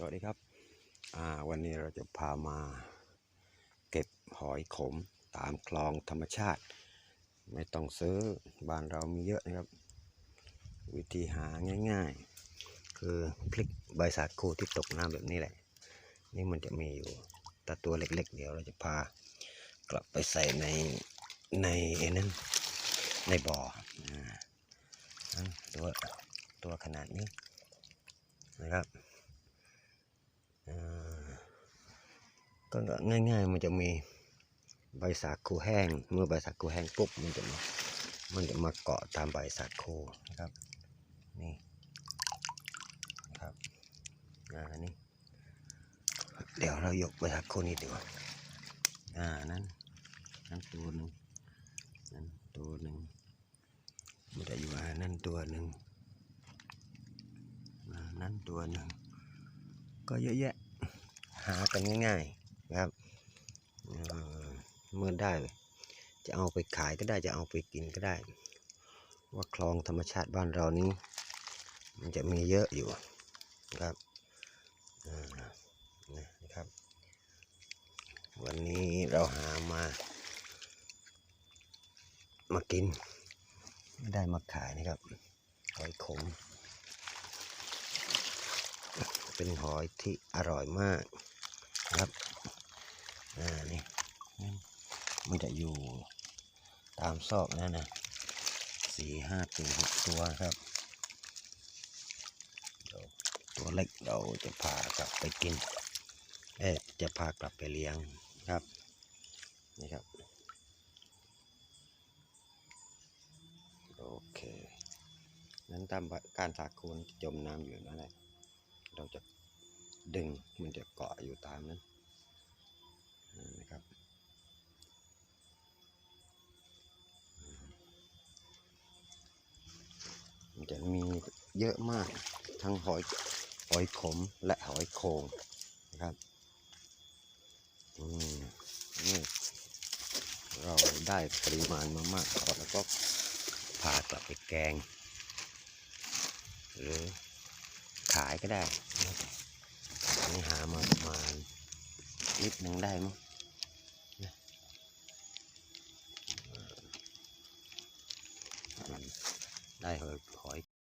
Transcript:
สวัสดีครับ อ่า วันนี้เราจะพามา เก็บหอยขมตามคลองธรรมชาติ ไม่ต้องซื้อบ้านเรามีเยอะนะครับ วิธีหาง่ายๆ คือพลิกใบสาคูที่ตกน้ำแบบนี้แหละ นี่มันจะมีอยู่แต่ตัวเล็กๆ เดี๋ยวเราจะพากลับไปใส่ในในไอ้นั้นในบ่อตัวตัวขนาดนี้นะครับ อ่า ก็ง่าย ๆ มันจะมีใบสาคูแห้ง เมื่อใบสาคูแห้งปุ๊บมันจะมามันจะมาเกาะตามใบสาคูนะครับนี่นะครับอ่านี่เดี๋ยวเรายกใบสาคูนี้ดีกว่าอ่านั้นนั้นตัวหนึ่งนั้นตัวหนึ่งมันจะอยู่อ่านั่นตัวหนึ่งนั่นตัวหนึ่งก็เยอะแยะหากันง่ายๆ นะครับเมื่อได้ จะเอาไปขายก็ได้จะเอาไปกินก็ได้ ว่าคลองธรรมชาติบ้านเรานี้ มันจะมีเยอะอยู่ครับนะครับ วันนี้เราหามา มากิน ไม่ได้มาขายนะครับหอยขม เป็นหอยที่อร่อยมากครับ อ่านี่นี่มันจะอยู่ตามซอกนั่นนะสี่ห้าตัวหกตัวครับเดี๋ยวตัวเล็กเราจะพากลับไปกินเอ๊จะพากลับไปเลี้ยงครับนี่ครับโอเคนั้นตามการสาคูนจมน้ำอยู่นั่นแหละเราจะดึงมันจะเกาะอยู่ตามนั้น นะครับจะมีเยอะมากทั้งหอยหอยขมและหอยโขงนะครับอืมนี่เราได้ปริมาณมามากพอแล้วก็พากลับไปแกง หรือขายก็ได้นะครับนี่หามาประมาณลิตรหนึ่งได้มั้ง I diehard